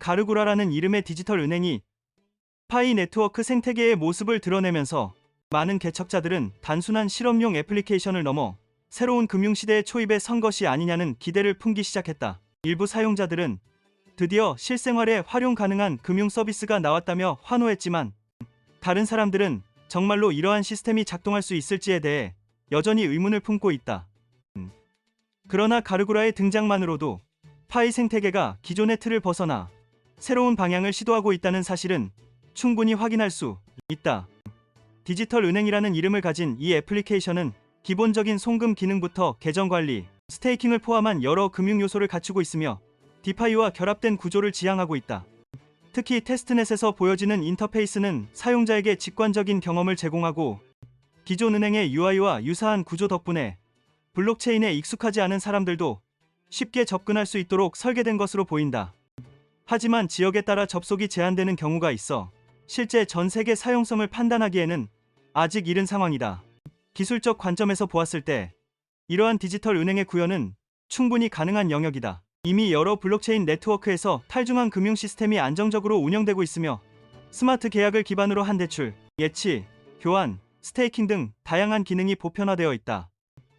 가르구라라는 이름의 디지털 은행이 파이 네트워크 생태계의 모습을 드러내면서 많은 개척자들은 단순한 실험용 애플리케이션을 넘어 새로운 금융시대의 초입에 선 것이 아니냐는 기대를 품기 시작했다. 일부 사용자들은 드디어 실생활에 활용 가능한 금융 서비스가 나왔다며 환호했지만 다른 사람들은 정말로 이러한 시스템이 작동할 수 있을지에 대해 여전히 의문을 품고 있다. 음. 그러나 가르구라의 등장만으로도 파이 생태계가 기존의 틀을 벗어나 새로운 방향을 시도하고 있다는 사실은 충분히 확인할 수 있다. 디지털 은행이라는 이름을 가진 이 애플리케이션은 기본적인 송금 기능부터 계정 관리, 스테이킹을 포함한 여러 금융 요소를 갖추고 있으며 디파이와 결합된 구조를 지향하고 있다. 특히 테스트넷에서 보여지는 인터페이스는 사용자에게 직관적인 경험을 제공하고 기존 은행의 UI와 유사한 구조 덕분에 블록체인에 익숙하지 않은 사람들도 쉽게 접근할 수 있도록 설계된 것으로 보인다. 하지만 지역에 따라 접속이 제한되는 경우가 있어 실제 전 세계 사용성을 판단하기에는 아직 이른 상황이다. 기술적 관점에서 보았을 때 이러한 디지털 은행의 구현은 충분히 가능한 영역이다. 이미 여러 블록체인 네트워크에서 탈중앙 금융 시스템이 안정적으로 운영되고 있으며 스마트 계약을 기반으로 한 대출, 예치, 교환, 스테이킹 등 다양한 기능이 보편화되어 있다.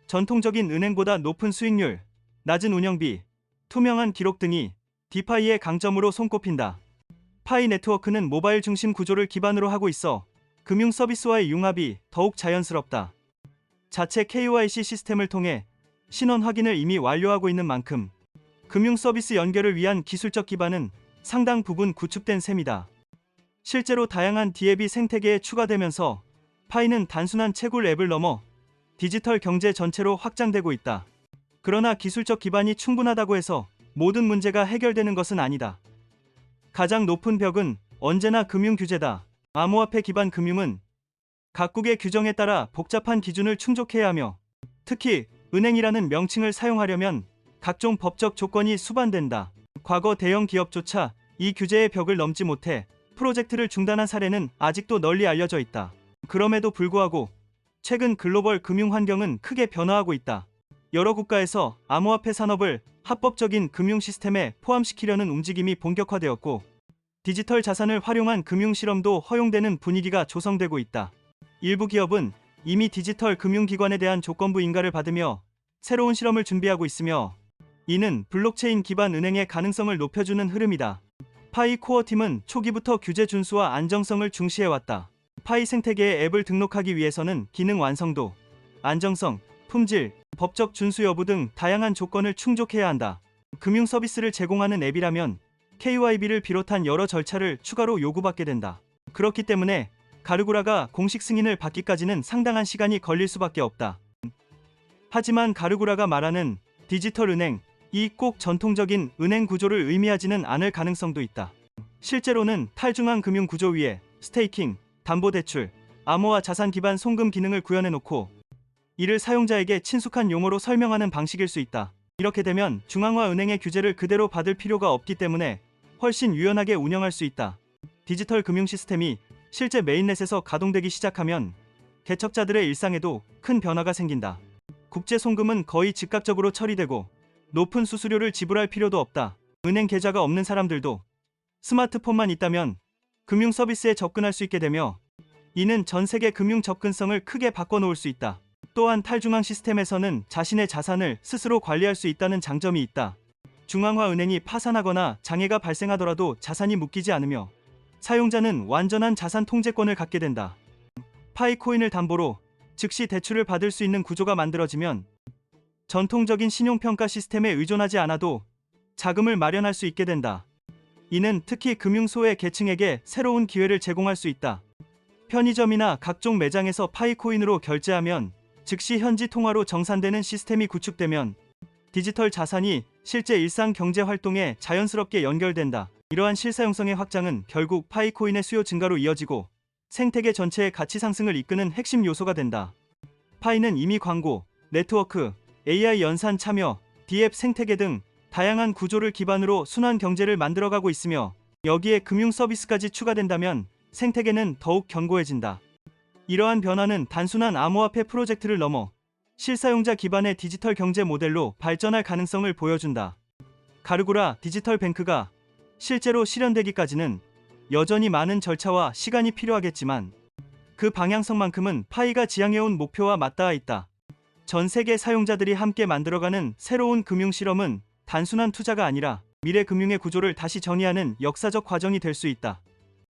전통적인 은행보다 높은 수익률, 낮은 운영비, 투명한 기록 등이 디파이의 강점으로 손꼽힌다. 파이 네트워크는 모바일 중심 구조를 기반으로 하고 있어 금융 서비스와의 융합이 더욱 자연스럽다. 자체 KYC 시스템을 통해 신원 확인을 이미 완료하고 있는 만큼 금융 서비스 연결을 위한 기술적 기반은 상당 부분 구축된 셈이다. 실제로 다양한 디앱이 생태계에 추가되면서 파이는 단순한 채굴 앱을 넘어 디지털 경제 전체로 확장되고 있다. 그러나 기술적 기반이 충분하다고 해서 모든 문제가 해결되는 것은 아니다. 가장 높은 벽은 언제나 금융 규제다. 암호화폐 기반 금융은 각국의 규정에 따라 복잡한 기준을 충족해야 하며 특히 은행이라는 명칭을 사용하려면 각종 법적 조건이 수반된다. 과거 대형 기업조차 이 규제의 벽을 넘지 못해 프로젝트를 중단한 사례는 아직도 널리 알려져 있다. 그럼에도 불구하고 최근 글로벌 금융 환경은 크게 변화하고 있다. 여러 국가에서 암호화폐 산업을 합법적인 금융 시스템에 포함시키려는 움직임이 본격화되었고 디지털 자산을 활용한 금융 실험도 허용되는 분위기가 조성되고 있다. 일부 기업은 이미 디지털 금융기관에 대한 조건부 인가를 받으며 새로운 실험을 준비하고 있으며 이는 블록체인 기반 은행의 가능성을 높여주는 흐름이다. 파이 코어 팀은 초기부터 규제 준수와 안정성을 중시해왔다. 파이 생태계에 앱을 등록하기 위해서는 기능 완성도, 안정성, 품질, 법적 준수 여부 등 다양한 조건을 충족해야 한다. 금융 서비스를 제공하는 앱이라면 KYB를 비롯한 여러 절차를 추가로 요구받게 된다. 그렇기 때문에 가르구라가 공식 승인을 받기까지는 상당한 시간이 걸릴 수밖에 없다. 하지만 가르구라가 말하는 디지털 은행, 이 꼭 전통적인 은행 구조를 의미하지는 않을 가능성도 있다. 실제로는 탈중앙 금융 구조 위에 스테이킹, 담보대출, 암호화 자산 기반 송금 기능을 구현해 놓고 이를 사용자에게 친숙한 용어로 설명하는 방식일 수 있다. 이렇게 되면 중앙화 은행의 규제를 그대로 받을 필요가 없기 때문에 훨씬 유연하게 운영할 수 있다. 디지털 금융 시스템이 실제 메인넷에서 가동되기 시작하면 개척자들의 일상에도 큰 변화가 생긴다. 국제 송금은 거의 즉각적으로 처리되고 높은 수수료를 지불할 필요도 없다. 은행 계좌가 없는 사람들도 스마트폰만 있다면 금융 서비스에 접근할 수 있게 되며 이는 전 세계 금융 접근성을 크게 바꿔놓을 수 있다. 또한 탈중앙 시스템에서는 자신의 자산을 스스로 관리할 수 있다는 장점이 있다. 중앙화 은행이 파산하거나 장애가 발생하더라도 자산이 묶이지 않으며 사용자는 완전한 자산 통제권을 갖게 된다. 파이코인을 담보로 즉시 대출을 받을 수 있는 구조가 만들어지면 전통적인 신용평가 시스템에 의존하지 않아도 자금을 마련할 수 있게 된다. 이는 특히 금융소외 계층에게 새로운 기회를 제공할 수 있다. 편의점이나 각종 매장에서 파이코인으로 결제하면 즉시 현지 통화로 정산되는 시스템이 구축되면 디지털 자산이 실제 일상 경제 활동에 자연스럽게 연결된다. 이러한 실사용성의 확장은 결국 파이코인의 수요 증가로 이어지고 생태계 전체의 가치 상승을 이끄는 핵심 요소가 된다. 파이는 이미 광고, 네트워크, AI 연산 참여, 디앱 생태계 등 다양한 구조를 기반으로 순환 경제를 만들어가고 있으며 여기에 금융 서비스까지 추가된다면 생태계는 더욱 견고해진다. 이러한 변화는 단순한 암호화폐 프로젝트를 넘어 실사용자 기반의 디지털 경제 모델로 발전할 가능성을 보여준다. 가르구라 디지털 뱅크가 실제로 실현되기까지는 여전히 많은 절차와 시간이 필요하겠지만 그 방향성만큼은 파이가 지향해온 목표와 맞닿아 있다. 전 세계 사용자들이 함께 만들어가는 새로운 금융 실험은 단순한 투자가 아니라 미래 금융의 구조를 다시 정의하는 역사적 과정이 될 수 있다.